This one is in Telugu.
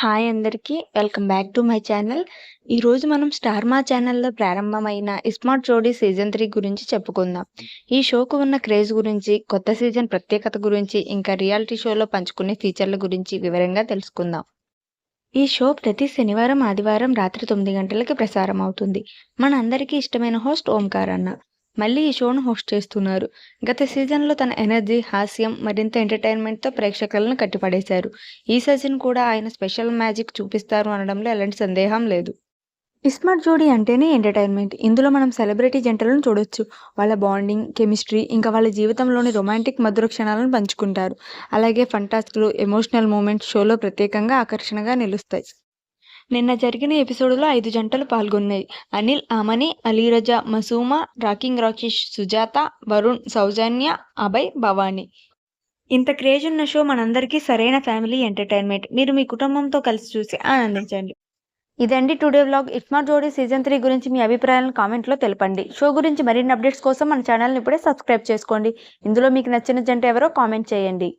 హాయ్ అందరికీ. Welcome back to my channel. ఈరోజు మనం స్టార్ మా ఛానల్లో ప్రారంభమైన ఇస్మార్ట్ జోడీ సీజన్ త్రీ గురించి చెప్పుకుందాం. ఈ షోకు ఉన్న క్రేజ్ గురించి కొత్త సీజన్ ప్రత్యేకత గురించి ఇంకా రియాలిటీ షోలో పంచుకునే ఫీచర్ల గురించి వివరంగా తెలుసుకుందాం. ఈ షో ప్రతి శనివారం ఆదివారం రాత్రి తొమ్మిది గంటలకి ప్రసారం అవుతుంది మన అందరికీ ఇష్టమైన హోస్ట్ ఓంకార్ అన్న. మళ్ళీ ఈ షోను హోస్ట్ చేస్తున్నారు. గత సీజన్లో తన ఎనర్జీ హాస్యం మరింత ఎంటర్టైన్మెంట్తో ప్రేక్షకులను కట్టిపడేశారు. ఈ సీజన్ కూడా ఆయన స్పెషల్ మ్యాజిక్ చూపిస్తారు అనడంలో ఎలాంటి సందేహం లేదు. ఇస్మార్ట్ జోడీ అంటేనే ఎంటర్టైన్మెంట్. ఇందులో మనం సెలబ్రిటీ జంటలను చూడొచ్చు. వాళ్ళ బాండింగ్ కెమిస్ట్రీ ఇంకా వాళ్ళ జీవితంలోని రొమాంటిక్ మధుర క్షణాలను పంచుకుంటారు. అలాగే ఫంటాస్క్లు ఎమోషనల్ మూమెంట్స్ షోలో ప్రత్యేకంగా ఆకర్షణగా నిలుస్తాయి. నిన్న జరిగిన ఎపిసోడ్లో ఐదు జంటలు పాల్గొన్నాయి. అనిల్ అమని అలీరజా మసూమా రాకింగ్ రాకేష్ సుజాత వరుణ్ సౌజన్య అభయ్ భవానీ. ఇంత క్రేజ్ ఉన్న షో మనందరికీ సరైన ఫ్యామిలీ ఎంటర్టైన్మెంట్. మీరు మీ కుటుంబంతో కలిసి చూసి ఆనందించండి. ఇదండి టుడే వ్లాగ్. ఇస్మార్ట్ జోడీ సీజన్ త్రీ గురించి మీ అభిప్రాయాలను కామెంట్లో తెలపండి. షో గురించి మరిన్ని అప్డేట్స్ కోసం మన ఛానల్ని ఇప్పుడే సబ్స్క్రైబ్ చేసుకోండి. ఇందులో మీకు నచ్చిన జంట ఎవరో కామెంట్ చేయండి.